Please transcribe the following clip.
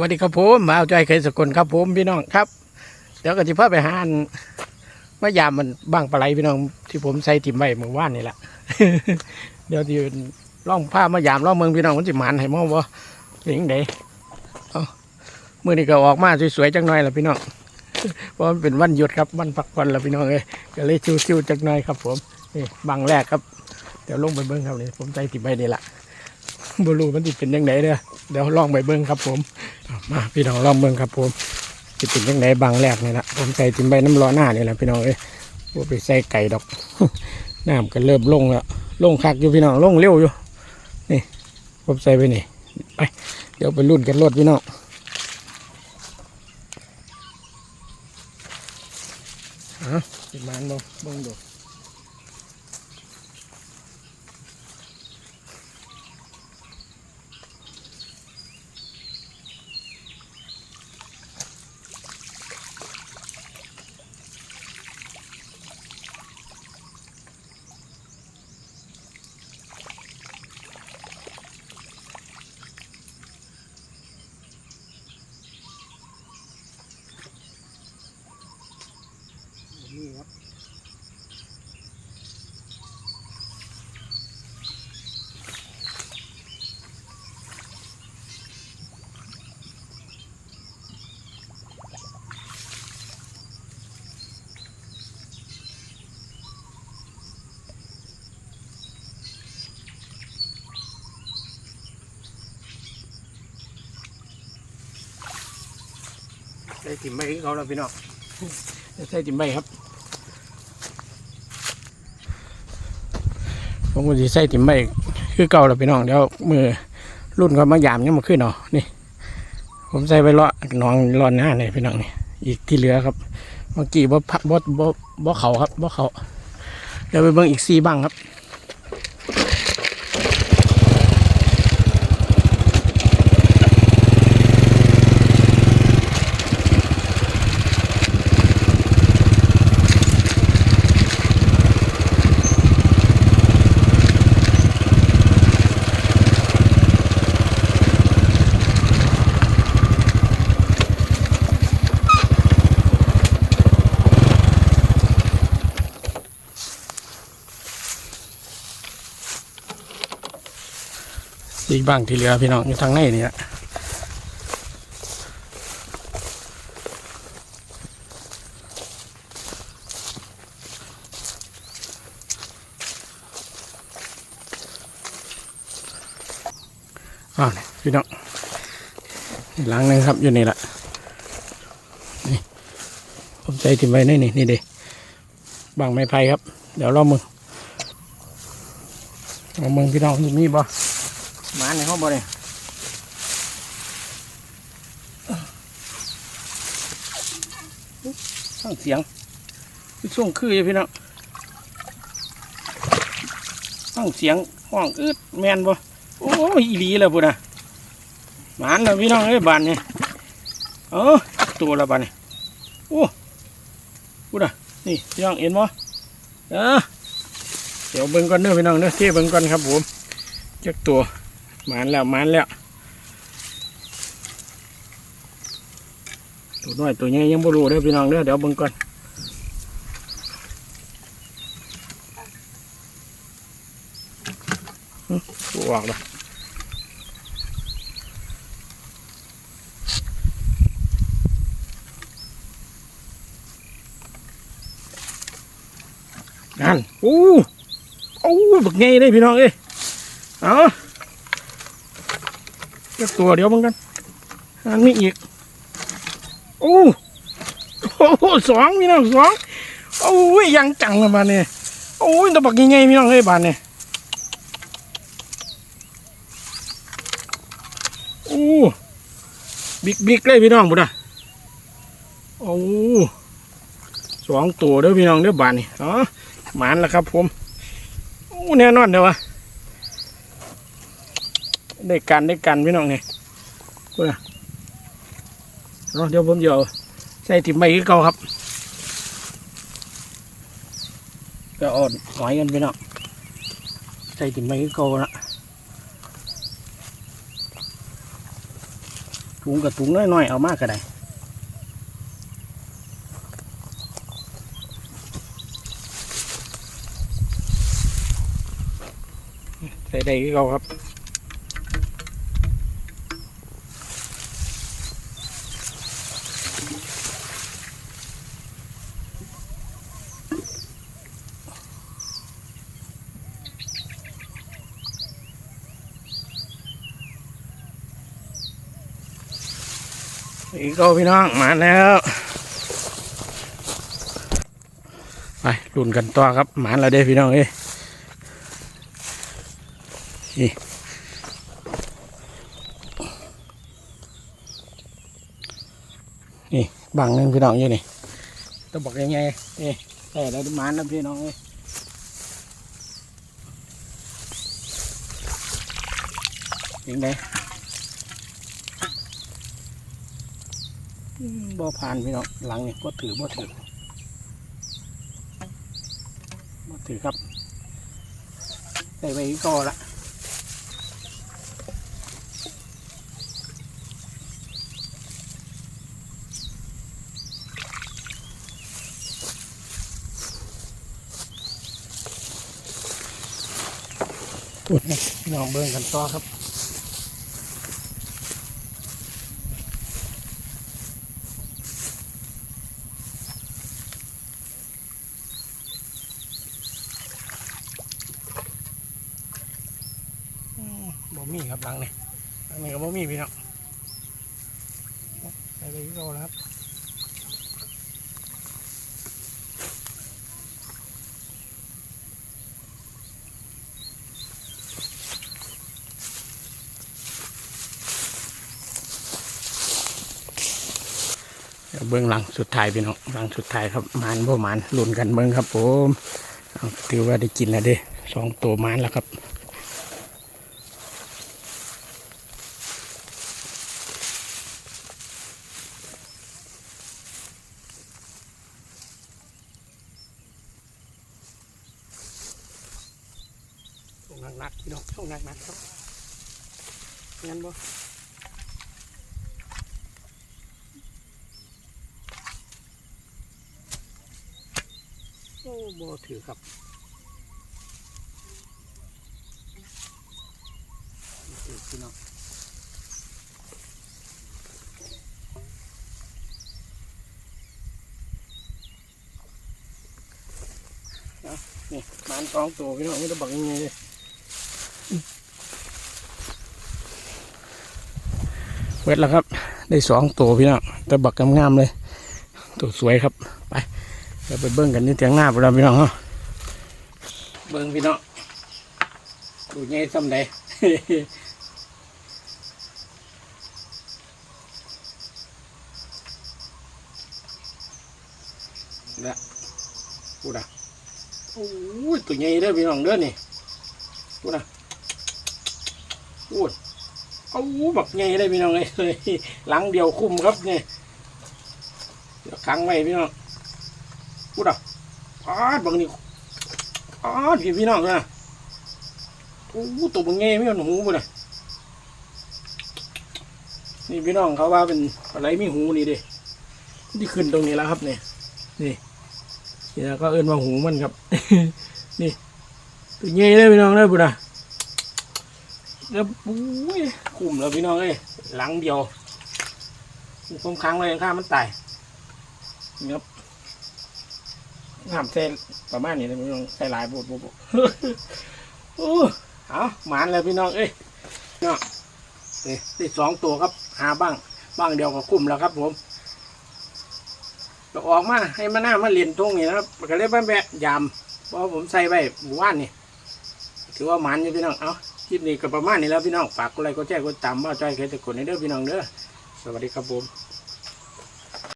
วัสดีครับผมมาเอาใจเคยสกลครับผมพี่น้องครับเดี๋ยวก็จะพาไปหาอันมายามมันบ้างปลาไหลพี่น้องที่ผมใส่ติ่มไว้เมื่อวานนี่แหละเดี๋ยวที่ล่องผ้ามายามล่องเมืองพี่น้องมันจะหมันให้มองบ่เป็นยังไงเอามื่อนี้ก็ออกมาสวยๆจังหน่อยละพี่น้องเพราะมันเป็นวันหยุดครับวันพักผ่อนละพี่น้องเอ้ยก็เลยชิวๆจังหน่อยครับ ผมนี่บางแรกครับ เดี๋ยวลงไปเบิ้งครับนี่ผมใส่ติ่มไว้นี่แหละ บรูมันจะเป็นยังไงเด้อเดี๋ยวลองไปเบิ้งครับ ผมมาพี่น้องลองเบิ้งครับ ผมจะเป็นยังไงบางแรกนี่แหละผมใส่ติ่มใบน้ำร้อนหน้านี่แหละพี่น้องเอ้ยว่าไปใส่ไก่ดอกน้ำก็เริ่มลงแล้วลงคักอยู่พี่น้องลงเร็วอยู่นี่ผมใส่ไปนี่ไปเดี๋ยวไปรุ่นกันรถพี่น้องเอาติดมันบ่บิ้งดู ใส่ติ่มใบเขาแล้วพี่น้องใส่ติ่มใบครับผมก็จะใส่ติ่มใบคือเก่าแล้วพี่น้องเดี๋ยวมือรุ่นเขามายามยังมาขึ้นเนาะนี่ ผมใส่ไปเลาะหนองรอนหน้าเนี่ยพี่น้องนี่อีกที่เหลือครับเมื่อกี้บ่บ่บ่บ่เขาครับบ่เขาเดี๋ยวไปเบิ่งอีกสี่บ้างครับ อีกบ้างที่เหลือพี่น้องอยู่ทางในนี่แหละอ้าวพี่น้องนี่หลังนึงครับอยู่นี่แหละนี่ผมใจถิ่มไว้ในนี่นี่เด้บางไม้ไผ่ครับ เดี๋ยวรอมึงเอามึงพี่น้องมีบ่ หมาในห้องบ่เนี่ยฟังเสียงคือส่งคืออยู่พี่น้องฟังเสียงห้องอึดแมนบ่โอ้ยอีหลีแล้วพุ่นนะหมานแล้วพี่น้องเอ้ยบานนี่เออตัวละบานนี่ยโอ้พุ่นนะนี่พี่น้องเห็นบ่เออเดี๋ยวเบิ่งก่อนเด้อพี่น้องเด้อเที่เบิ่งก่อนครับผมจักตัว มานแล้วหมานแล้วตัวน้อยตัวใหญ่ยังบ่รู้เด้อพี่น้องเด้อเดี๋ยวเบิ่งก่อนหึตัวออกแล้วนั่นอู้โอ้บักใหญ่เลยพี่น้องเอ้ยเอา ก็ตัวเดียวเหมือนกันอันนี้อีกโอ้โอ้โหสองพี่น้องสองโอ้ยยังจังละบานเนี่ยโอ้ยตะบักยังไงพี่น้องเอ้ยบานเนี่ยโอ้บิ๊กบิ๊กเลยพี่น้องบุตรโอ้สองตัวเด้อพี่น้องเด้อบานนี่อ๋อหมานแล้วครับ ผมโอ้แน่นอนเด้อวะ ได้กันได้กันพี่น้องเนี่ยกูนะเนาะเดี๋ยวผมจะเอาใส่ถิ่มใบคือเก่าครับก็อ่อนหอยกันพี่น้องใส่ถิ่มใบคือเก่าละถุงกับถุงน้อยๆเอามากก็ได้ใส่ได้ก็เอาครับ อีกก็พี่น้องมาแล้ว ไปรุ่นกันต่อครับหมานเราได้พี่น้องเอ้นี่นี่บังนึงพี่น้องอยู่นี่ต้องบอกยังไงเอ้แต่เราหมานแล้วพี่น้องเอ้ยยังไง อืม บ่ผ่านพี่น้องหลังนี่บ่ถือบ่ถือบ่ถือครับใส่ไปก็ละพูดให้น้องเบิ่งกันต่อครับ อื มีครับหลังนี่หลังนี่ก็บ่มีพี่น้องไปไปที่เราแล้วครับเบื้องหลังสุดท้ายพี่น้องหลังสุดท้ายครับมานบ่หมานลุ้นกันเบิ้องครับผมถือว่าได้กินแล้วเด้สองตัวมานแล้วครับ ช่วงหนักๆพี่น้องช่วงหนักๆครับงั้นบ่โอ้บ่ถือครับถือพี่น้องนี่มันสองตัวพี่น้องไม่ต้องบอกยังไงเลย เวทแล้วครับ ได้สองตัวพี่น้องแต่บักงามๆเลย ตัวสวยครับ ไปเดี๋ยวไปเบิ้งกันนี่เตียงหน้าไปแล้วพี่น้องเนาะเบิ้งพี่น้องดูใหญ่ซ้ำใดละพูดอะโอ้ยตัวใหญ่เด้อพี่น้องเด้อนี่พูดอะพูด เอาบักใหญ่เลยพี่น้องเลยหลังเดียวคุ้มครับเนี่ยเดี๋ยวขังไว้พี่น้องพูดอะพาดบางนี่พาดพี่พี่น้องนะโอ้ตัวบักใหญ่ไม่เอาหูบุ่นนะนี่พี่น้องเขาว่าเป็นอะไรมีหูนี่เด้ที่ขึ้นตรงนี้แล้วครับเนี่ยนี่นี่แล้วก็เอิ้นว่าหูมันครับ นี่ตัวใหญ่เลยพี่น้องเลยบุ่นนะ แล้วปุ้ยคุ้มแล้วพี่น้องเอ้ยหลังเดียวผมค้างไว้ข้างมันตายนี่ครับน้ำเส้นประมาณนี้นะพี่น้องใส่หลายบุบบุบบุบโอ้เอาหมานเลยพี่น้องเอ้ยเนาะนี่ได้สองตัวครับ หาบ้าง บ้างเดียวก็คุ้มแล้วครับผมก็ออกมาให้มาหน้ามาเรียนทุ่งนี่นะครับก็เลยแบะยามเพราะผมใส่ไว้หมู่บ้านนี่ถือว่าหมันอยู่พี่น้องเอา คลิปนี้ก็ประมาณนี้แล้วพี่น้องฝากกดไลค์กดแชร์กดตามว่าจอยเคยจะกดในเด้อพี่น้องเด้อสวัสดีครับผม